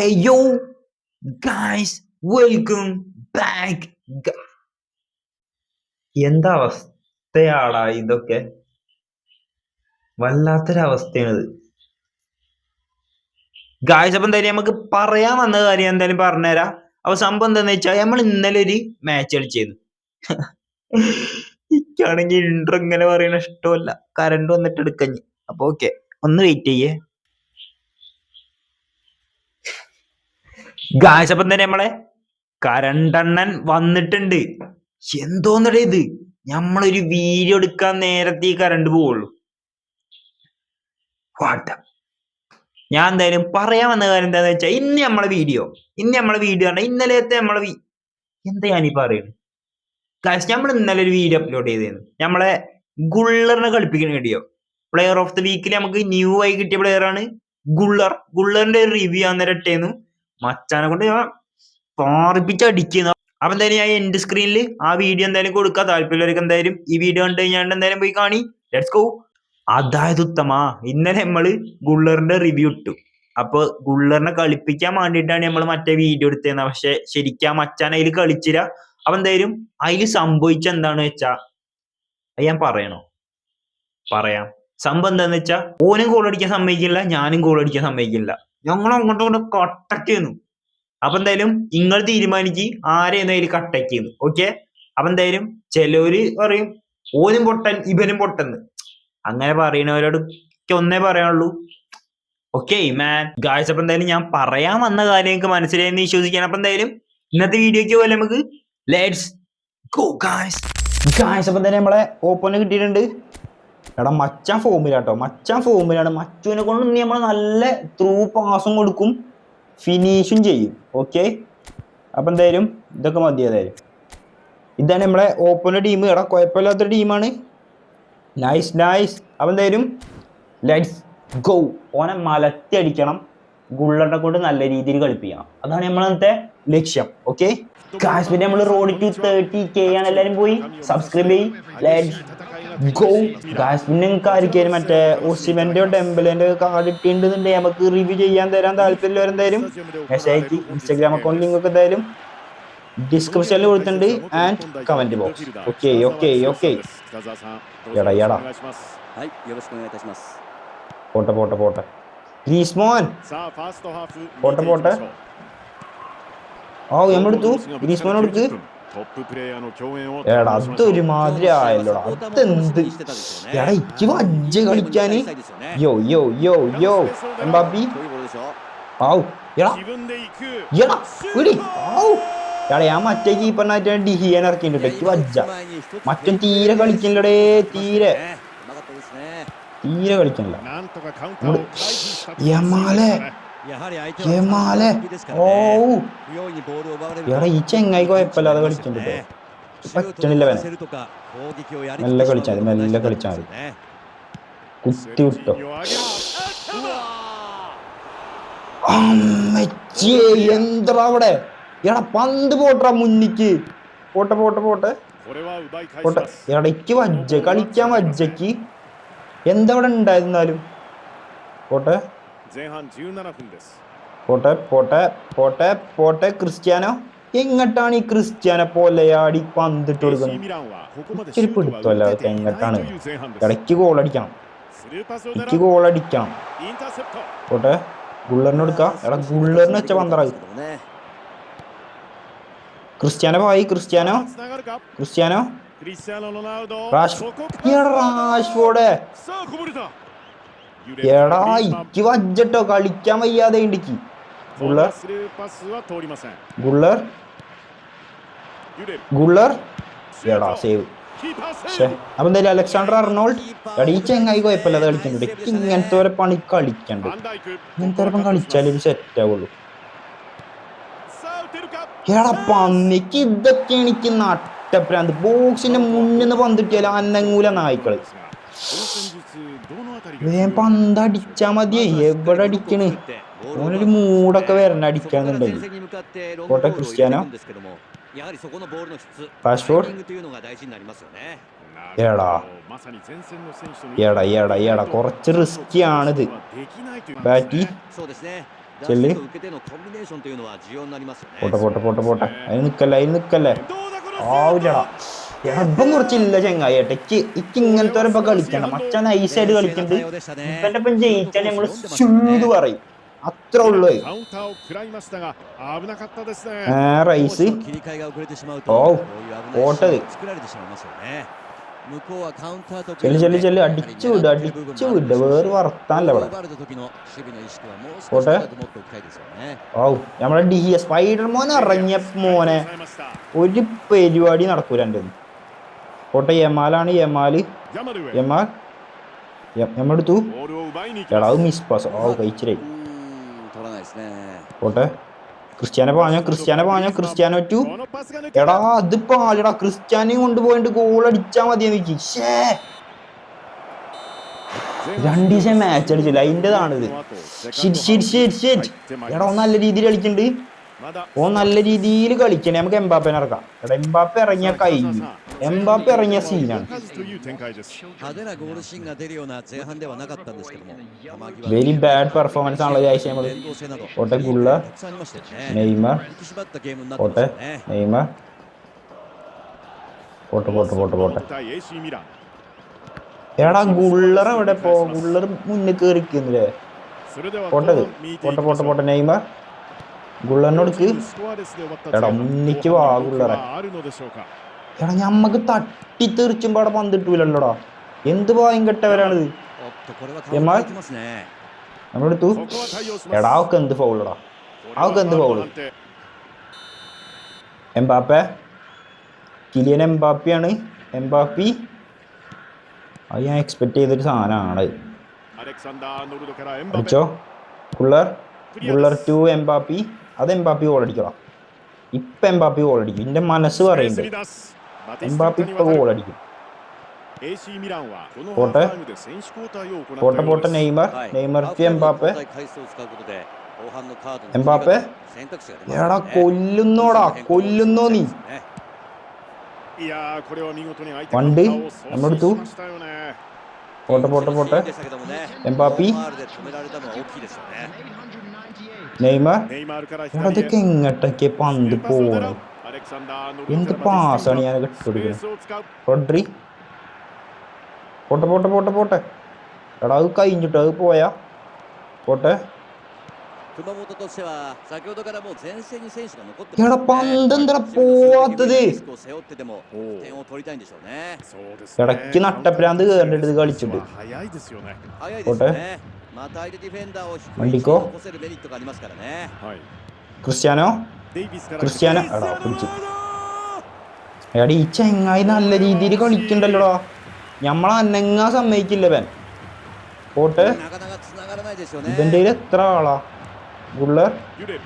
Hey yo, guys, welcome back. എന്താ അവസ്ഥയാടാ ഇതൊക്കെ? വല്ലാത്തൊരവസ്ഥയാണിത്. Guys അപ്പം എന്തായാലും നമുക്ക് പറയാൻ വന്ന കാര്യം എന്തായാലും പറഞ്ഞുതരാം. അപ്പൊ സംഭവം എന്താന്ന് വെച്ചാൽ നമ്മൾ ഇന്നലെ ഒരു മാച്ച് കളിച്ചിരുന്നു. എനിക്കാണെങ്കിൽ ഇൻട്രോ ഇങ്ങനെ പറയണ ഇഷ്ടമല്ല. കറണ്ട് വന്നിട്ട് എടുക്കഞ്ഞ് അപ്പൊ ഓക്കെ ഒന്ന് വെയിറ്റ് ചെയ്യേ. ഗായ്സ് തന്നെ നമ്മളെ കരണ്ടണ്ണൻ വന്നിട്ടുണ്ട്. എന്തോന്നടേ ഇത്? നമ്മളൊരു വീഡിയോ എടുക്കാൻ നേരത്തെ ഈ കരണ്ട് പോവുള്ളൂ. വാട്ട ഞാൻ എന്തായാലും പറയാൻ വന്ന കാര്യം എന്താന്ന് വെച്ചാൽ ഇന്ന് നമ്മളെ വീഡിയോ ഇന്ന് നമ്മളെ വീഡിയോ ആണ് ഇന്നലത്തെ നമ്മളെ എന്താ ഞാനീ പറയുന്നത് കാശ് നമ്മൾ ഇന്നലെ ഒരു വീഡിയോ അപ്ലോഡ് ചെയ്തിരുന്നു നമ്മളെ ഗുള്ളറിനെ കളിപ്പിക്കുന്ന വീഡിയോ പ്ലെയർ ഓഫ് ദി വീക്കിൽ നമുക്ക് ന്യൂ ആയി കിട്ടിയ പ്ലെയർ ആണ് ഗുള്ളർ. ഗുള്ളറിന്റെ ഒരു റിവ്യൂ അന്നേരം ഇട്ടേന്നു മച്ചാനെ കൊണ്ട് ഞാൻ പാറിപ്പിച്ച് അടിക്കുന്നു. അപ്പൊ എന്തായാലും ഞാൻ എൻഡ് സ്ക്രീനിൽ ആ വീഡിയോ എന്തായാലും കൊടുക്കാം. താല്പര്യമുള്ളവർക്ക് എന്തായാലും ഈ വീഡിയോ കണ്ടു കഴിഞ്ഞാൽ എന്തായാലും പോയി കാണി. ലെറ്റ്സ് ഗോ അതായത് ഉത്തമ ഇന്നലെ നമ്മൾ ഗുള്ളറിന്റെ റിവ്യൂ ഇട്ടു. അപ്പൊ ഗുള്ളറിനെ കളിപ്പിക്കാൻ വേണ്ടിയിട്ടാണ് നമ്മൾ മറ്റേ വീഡിയോ എടുത്തേന്ന. പക്ഷെ ശരിക്കും മച്ചാൻ അതിൽ കളിച്ചില്ല. അപ്പൊ എന്തായാലും അതിൽ സംഭവിച്ച എന്താണെന്ന് വെച്ചാ അത് ഞാൻ പറയണോ? പറയാം. സംഭവം എന്താന്ന് വെച്ചാ ഓനും ഗോൾ അടിക്കാൻ സമ്മതിക്കില്ല ഞാനും ഗോൾ അടിക്കാൻ സമ്മതിക്കില്ല. ഞങ്ങൾ അങ്ങോട്ടും ഇങ്ങോട്ടും കട്ടക്കുന്നു അപ്പൊ എന്തായാലും നിങ്ങൾ തീരുമാനിക്ക് ആരെയെന്ന് അതിൽ കട്ടയ്ക്കുന്നു ഓക്കെ അപ്പൊ എന്തായാലും ചിലവര് പറയും ഓനും പൊട്ടൻ ഇവനും പൊട്ടെന്ന്. അങ്ങനെ പറയുന്നവരോട് ഒന്നേ പറയാനുള്ളൂ. ഓക്കെ മാൻ ഗായ്സ് അപ്പൊ എന്തായാലും ഞാൻ പറയാൻ വന്ന കാര്യം നിങ്ങൾക്ക് മനസ്സിലായെന്ന് വിശ്വസിക്കാൻ അപ്പൊ എന്തായാലും ഇന്നത്തെ വീഡിയോക്ക് പോലെ നമുക്ക് ലെറ്റ്സ് ഗോ ഗായ്സ് ഗായ്സ് അപ്പൊ എന്തായാലും നമ്മളെ ഓപ്പണിൽ കിട്ടിയിട്ടുണ്ട്. എടാ മച്ചാൻ ഫോമിലാട്ടോ മച്ചാൻ ഫോമിലാണ് മച്ചുവിനെ കൊണ്ട് ഇനി നമ്മൾ നല്ല ത്രൂ പാസും കൊടുക്കും. ഫിനിഷും ചെയ്യും. ഓക്കെ അപ്പം എന്തായാലും ഇതൊക്കെ മതി ഏതായാലും. ഇതാണ് നമ്മളെ ഓപ്പണിന്റെ ടീം എടാ കുഴപ്പമില്ലാത്തൊരു ടീമാണ് നൈസ് നൈസ് അപ്പം എന്തായാലും ലെറ്റ്സ് ഗോ ഓനെ മലത്തി അടിക്കണം. ഗുള്ളറിനെ കൊണ്ട് നല്ല രീതിയിൽ കളിപ്പിക്കണം. അതാണ് നമ്മളത്തെ ലക്ഷ്യം. ഓക്കെ കാശ്മീർ നമ്മൾ റോഡ് ടു തേർട്ടി കെ ആണ്. എല്ലാവരും പോയി സബ്സ്ക്രൈബ് ചെയ്യും. ഗോ ഗാസ് പിന്നെ നിങ്ങൾക്ക് ആയിരിക്കും മറ്റേ ഒസിമന്റെയോ ഡെമ്പിളിന്റെ കാർഡ് കിട്ടിയിട്ടുണ്ടെന്നുണ്ടെങ്കിൽ നമുക്ക് റിവ്യൂ ചെയ്യാൻ തരാൻ താല്പര്യമുള്ളവർ എന്തായാലും മെസ്സേജ് ഇൻസ്റ്റാഗ്രാം അക്കൗണ്ട് ലിങ്ക് ഒക്കെ എന്തായാലും ഡിസ്ക്രിപ്ഷനിൽ കൊടുത്തിട്ടുണ്ട് and comment box okay okay okay എടാ എടാ. പോട്ടെ പോട്ടെ പോട്ടെ. ഗ്രീസ്മോൻ പോട്ടെ പോട്ടെ. ഓ എമ്മടുത്തു ഗ്രീസ്മോൻ എടുത്ത് എടാ അതൊരുമാതിരി ആയല്ലോടാ. അതെന്ത്? എടാ ഇക്ക് വജ്ജ് കളിക്കാന്? യോ യോ യോ യോ എംബാപ്പി? ആവു എടാ. ഞാൻ മറ്റേ കീപ്പറിനായിട്ട് ഡിഹിയൻ ഇറക്കിയിട്ടുണ്ട്. ഇക്ക് വജ്ജ മറ്റും തീരെ കളിക്കണ്ടേ തീരെ. തീരെ കളിക്കണ്ടേ യമാലേ ജമാലെ ഓ എടാ ഈ ചെങ്ങായി കുഴപ്പമില്ലാതെ കളിക്കുന്നുണ്ട് പറ്റണില്ല വേണം മെല്ലെ കളിച്ചാൽ മെല്ലെ കളിച്ചാൽ കുത്തി വിട്ടോ അമ്മച്ചേ എന്താ അവിടെ എടാ പന്ത് പോട്ടാ മുന്നിക്ക്。പോട്ടെ പോട്ടെ പോട്ടെ。പോട്ടെ。ഇടയ്ക്ക് വജ്ജ കളിക്കാൻ വജ്ജക്ക് എന്താ ഉണ്ടായിരുന്നാലും。പോട്ടെ。പോട്ടെ പോട്ടെ പോട്ടെ പോട്ടെ ക്രിസ്ത്യാനോ. എങ്ങട്ടാണ് ഈ ക്രിസ്ത്യാനെ പോലെ ആടി പന്തിട്ട് കൊടുക്കുന്നത്? എങ്ങട്ടാണ്? ഇടയ്ക്ക് ഗോൾ അടിക്കണം. ഇടയ്ക്ക് ഗോൾ അടിക്കണം. പോട്ടെ ഗുള്ളറിന് കൊടുക്കാം എടാ ഗുള്ളറിന് വെച്ച പന്തറായി ക്രിസ്ത്യാനോ പോയി ക്രിസ്ത്യാനോ. ക്രിസ്ത്യാനോ. റാഷ്ഫോർഡ്. എടാ ഇക്ക് വജ്ജട്ടോ കളിക്കാൻ വയ്യാതെ ഇണ്ടിക്ക്. സേവ് അലക്സാണ്ടർ അർണോൾഡ് എടാ ഈ ചെങ്ങായി കുഴപ്പമില്ല അത് കളിക്കണ്ട ഇങ്ങനത്തെ വരെ പണി കളിക്കണ്ട. ഇങ്ങനത്തെ വരെ കളിച്ചാലേ സെറ്റ് ആവുള്ളൂ. എടാ പന്നിക്ക് ഇതൊക്കെ എനിക്ക് നട്ടപ്രാന്ത്. ബോക്സിന്റെ മുന്നിൽ നിന്ന് പന്തിട്ടിയാലും അന്നങ്ങൂല നായ്ക്കൾ. വേഗം പന്ത് അടിച്ചാ മതിയേ. എവിടെ അടിക്കണ് ഓനൊരു മൂടൊക്കെ വരണ്ട അടിക്കാന്നുണ്ടെങ്കിൽ. കോട്ടെ ക്രിസ്ത്യാനോ? പാസ്പോർട്ട്? ഏടാ റിസ്കി ആണിത് ബാറ്റി. ചെല്ല്. പോട്ടെ പോട്ടെ പോട്ടെ പോട്ടെ. അതിന് നിക്കല്ലേ അതിന് നിക്കല്ലേ. ആവില്ലടാ ഇപ്പം കുറച്ചില്ല ചെങ്ങായി. ഏട്ടാ ഇക്ക് ഇങ്ങനത്തെ ഒരിപ്പം കളിക്കണം. മച്ച നൈസായിട്ട് കളിക്കണ്ട്. ഇപ്പന്റെ ഒപ്പം ജയിച്ചാൽ നമ്മൾ ചൂട് പറയും. അത്ര ഉള്ളു. റൈസ്. ഓ ഓട്ടത്. ചെല്ലി ചെല്ലി ചെല്ലി അടിച്ചു വിട് അടിച്ചു വിട്. വേറെ വർത്താനല്ല ഇവിടെ. നമ്മളെ ഡി സ്പൈഡർ മോൻ ഇറങ്ങിയ മോനെ ഒരു പരിപാടി നടക്കൂല എന്റെ പോട്ടെ യമാലാണ് യമാൽ. യമാൽ എടുത്തു എടാ miss pass oh കഴിച്ചിരേ. Kote ക്രിസ്ത്യാനെ പാഞ്ഞോ ക്രിസ്ത്യാനെ പാഞ്ഞോ Cristiano to എടാ അത് പാലടാ ക്രിസ്ത്യാനെയും കൊണ്ടുപോയിട്ട് ഗോൾ അടിച്ചാ മതി എനിക്ക് ഷേ രണ്ട് ദിവസം മാച്ച് അടിച്ചില്ല അതിന്റെതാണിത് ഷിറ്റ് എടാ നല്ല രീതിയിൽ കളിക്കുന്നുണ്ട് ഓ നല്ല രീതിയിൽ കളിക്കണം. നമുക്ക് എംബാപ്പേനെ ഇറക്കാം. എടാ എംബാപ്പ ഇറങ്ങിയ കഴിഞ്ഞു. എംബാപ്പ ഇറങ്ങിയ സീനാണ് വെരി ബാഡ് പെർഫോമൻസ് ആണല്ലോ ആഴ്ച നമ്മൾ ഓട്ടെ ഗുള്ള. നെയ്മർ ഓട്ടെ നെയ്മർ. പോട്ടെ പോട്ടെ പോട്ടെ പോട്ടെ. എടാ ഗുള്ളർ എവിടെ പോ? ഗുള്ളർ മുന്നിൽ കയറിക്കുന്നില്ലേ പോട്ടെ പോട്ടെ പോട്ടെ പോട്ടെ നെയ്മർ. ഗുള്ളനോടുക്ക് എടാ ഉണ്ണിക്ക് വാ എടാ ഞമ്മക്ക് തട്ടി തെറിച്ചും പാടെ പന്ത് കിട്ടൂലല്ലോടാ എന്ത് പായം കെട്ടവരാണിത് നമ്മളെടുത്തു. എടാ ഒക്കെ എന്ത് ഫൗളടാ? അവക്ക് എന്ത് ഫൗൾ? എംബാപ്പെ? കിലിയൻ എംബാപ്പിയാണ്. എംബാപ്പി? അത് ഞാൻ എക്സ്പെക്ട് ചെയ്തൊരു സാധനമാണ് അടിച്ചോ? Guler Guler to Mbappe. അത് എംബാപ്പി ഗോൾ അടിക്കണം. ഇപ്പം എംബാപ്പി ഗോൾ അടിക്കും. എന്റെ മനസ്സ് പറയുന്നുണ്ട്. എംബാപ്പി ഇപ്പം ഗോൾ അടിക്കും. പോട്ടെ. പോട്ടെ പോട്ടെ നെയ്മർ. Neymar Mbappe. എംബാപ്പെ. എടാ കൊല്ലുന്നോടാ കൊല്ലുന്നോ നീ. വണ്ടി. നമ്മളെടുത്തു. പോട്ടെ പോട്ടെ പോട്ടെ. എംബാപ്പി. നെയ്മർ അതൊക്കെ ഇങ്ങോട്ടൊക്കെ പന്ത് പോകണം എന്ത് പാസാണ് ഞാൻ കെട്ടിപ്പിടിക്കുന്നത് റൊഡ്രി? പോട്ടെ പോട്ടെ പോട്ടെ പോട്ടെ. എടാ അത് കഴിഞ്ഞിട്ട് അത് പോയാ? പോട്ടെ. എടാ പന്തെന്താ പോവാത്തത്? ഇടയ്ക്ക് നട്ടപ്രാന്ത് കേറിട്ട് കളിച്ചിട്ട്. പോട്ടെ. 早いですよね早いですよねまた相手ディフェンダーを低い位置にマンディコ残せるメリットがありますからねはい ക്രിസ്ത്യാനോ デイビスから ക്രിസ്ത്യാനോ എടാ പിടിച്ചു എടാ ഈ ചെങ്ങായി നല്ല രീതിയിൽ കളിക്കണ്ടല്ലോടാ ഞമ്മളെ അനങ്ങാൻ സമ്മതിക്കില്ല ഇവൻ പോട്ടെ なかなか繋がらないですよね ഇവന്റെ കയ്യിൽ എത്ര ആളാ ഗുള്ളർ 揺れる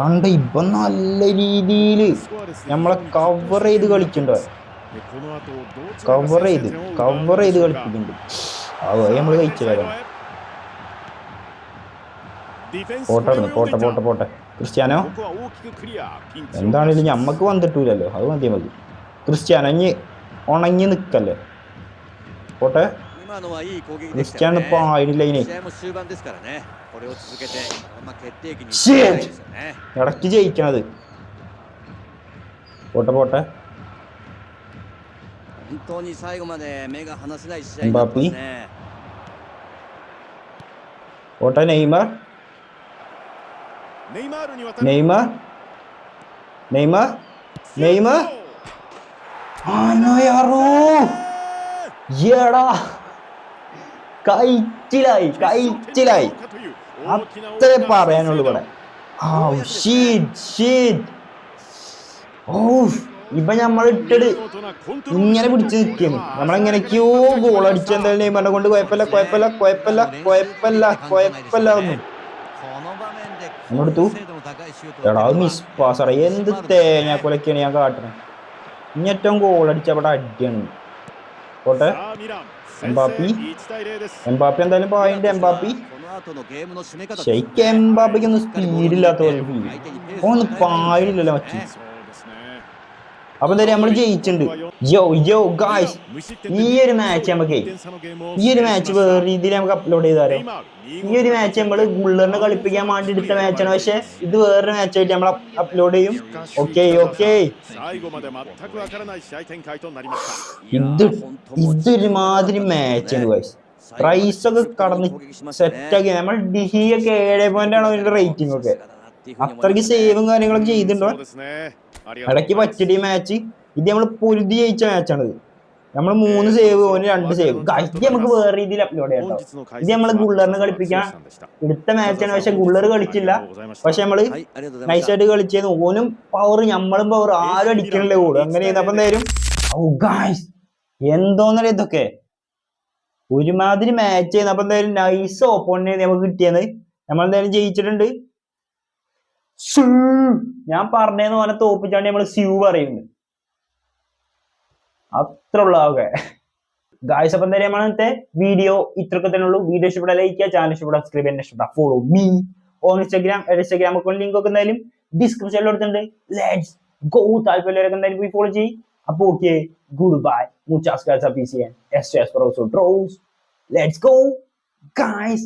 കണ്ട ഇപ്പൊ നല്ല രീതിയിൽ スコアレスで നമ്മളെ കവർ ചെയ്ത് കളിക്കണ്ടോ でこの後どちらが കവർ ചെയ്ത് കവർ ചെയ്ത് കളിപ്പിക്കുന്നുണ്ട് നമ്മൾ കഴിച്ച കാര്യമാണ് പോട്ടെ പോട്ടെ പോട്ടെ പോട്ടെ. ക്രിസ്ത്യാനോ? എന്താണെങ്കിലും ഞമ്മക്ക് വന്നിട്ടില്ലല്ലോ അത് മതി മതി. ക്രിസ്ത്യാനോ ഇനി ഉണങ്ങി നിക്കല്ലേ പോട്ടെ. ക്രിസ്ത്യാനോ ഇപ്പൊ ആയിട്ടില്ല ഇനി. ഇടയ്ക്ക് ജയിക്കണത്. പോട്ടെ പോട്ടെ. 本当に最後まで目が離せない試合になってますね പോട്ടെ നെയ്മർ ネイマールに渡る നെയ്മർ നെയ്മർ നെയ്മർ ആനോയാറോ എടാ കഴിച്ചിലായി കഴിച്ചിലായി അത്രേ പറയാനുള്ളൂ ഇവിടെ ആ ഷീറ്റ് ഷീറ്റ് ഓ ഇപ്പൊ നമ്മൾ ഇട്ടിട്ട് ഇങ്ങനെ പിടിച്ച് നിൽക്കുന്നു നമ്മളെങ്ങനെയൊക്കെയോ ഗോൾ അടിച്ചു എന്തായാലും നെയ്മറിനെ കൊണ്ട് കുഴപ്പമില്ല കുഴപ്പമില്ല കുഴപ്പമില്ല കുഴപ്പമില്ല കുഴപ്പമില്ല ഒന്നും അങ്ങോട്ടു എടാ മിസ് പാസറ എന്ത് തേങ്ങ കൊലക്കാണ് ഞാൻ കാട്ടണത് ഇനി ഏറ്റവും ഗോൾ അടിച്ച അവിടെ അടിയാണ്. പോട്ടെ. എംബാപ്പി. എംബാപ്പി എന്തായാലും പോയിന്റ് എംബാപ്പി. ശരിക്കും എംബാപ്പിക്കൊന്നും സ്പീഡില്ലാത്ത പോലെ ഒന്നും പായില്ലല്ലോ മറ്റേ അപ്പൊ എന്തായാലും നമ്മൾ ജയിച്ചിട്ടുണ്ട്. യോ യോ ഗായ്സ് ഈ ഒരു മാച്ച് നമുക്ക് ഈ ഒരു മാച്ച് വേറെ രീതിയിൽ നമുക്ക് അപ്ലോഡ് ചെയ്ത് തരാം ഈ ഒരു മാച്ച് നമ്മൾ ഗുള്ളറിനെ കളിപ്പിക്കാൻ വേണ്ടി എടുത്ത മാച്ചാണ് പക്ഷെ ഇത് വേറൊരു മാച്ചായിട്ട് നമ്മൾ അപ്ലോഡ് ചെയ്യും. ഓക്കെ ഓക്കെ ഇത് ഇതൊരുമാതിരി മാച്ചാണ് ഗായ്സ് പ്രൈസ് ഒക്കെ കടന്ന് സെറ്റ് ആക്കി. നമ്മൾ ഡിഹിയൊക്കെ ഏഴ് പോയിന്റ് ആണോ അതിന്റെ റേറ്റിംഗ് ഒക്കെ? അത്രയ്ക്ക് സേവും കാര്യങ്ങളൊക്കെ ചെയ്തിട്ടുണ്ടോ? ഇടയ്ക്ക് പറ്റടി മാച്ച് ഇത് നമ്മൾ പൊരുതി ജയിച്ച മാച്ചാണിത് നമ്മൾ മൂന്ന് സേവ് ഓന് രണ്ട് സേവ് ഇത് നമുക്ക് വേറെ രീതിയിൽ അപ്ലോഡ് ചെയ്യാം ഇത് നമ്മൾ ഗുള്ളറിന് കളിപ്പിക്കാൻ എടുത്ത മാച്ചാണ് പക്ഷെ ഗുള്ളർ കളിച്ചില്ല. പക്ഷെ നമ്മൾ നൈസായിട്ട് കളിച്ചു ഓനും പവർ നമ്മളും പവർ ആരും അടിക്കണല്ലേ കൂടും. അങ്ങനെ അപ്പൊ എന്തായാലും? എന്തോന്നറിയ ഇതൊക്കെ? ഒരുമാതിരി മാച്ച് ചെയ്യുന്ന അപ്പൊ എന്തായാലും നൈസ് ഓപ്പോണന്റ് നമുക്ക് കിട്ടിയത്. നമ്മളെന്തായാലും ജയിച്ചിട്ടുണ്ട്. സൂ. ഞാൻ പറഞ്ഞേന്ന് പോലെ തോപ്പിച്ചാണ്ട് നമ്മൾ സ്യൂ പറയുന്നത് അത്ര ഉള്ളതൊക്കെ ഗായ്സ് അപ്പൊ വീഡിയോ ഇത്രയൊക്കെ തന്നെ ഉള്ളൂ. വീഡിയോ ഇഷ്ടപ്പെട്ട ലൈക്ക് ചാനൽ ഇഷ്ടപ്പെട്ട സബ്സ്ക്രൈബ് ചെയ്യാൻ ഇഷ്ടപ്പെട്ട follow me on Instagram Instagram account link ഒക്കെ എന്തായാലും ഡിസ്ക്രിപ്ഷനിൽ കൊടുത്തിട്ടുണ്ട്. ലെറ്റ്സ് ഗോ താല്പര്യമുള്ളവരൊക്കെ എന്തായാലും പോയി ഫോളോ ചെയ്യും. അപ്പോൾ ഓക്കെ ഗുഡ് ബൈ മുച്ചാസ് ഗായ്സ് അപ്പീസിയൻ എസ് എസ് പ്രൊസോ ഡ്രോസ് ലെറ്റ്സ് ഗോ ഗായ്സ്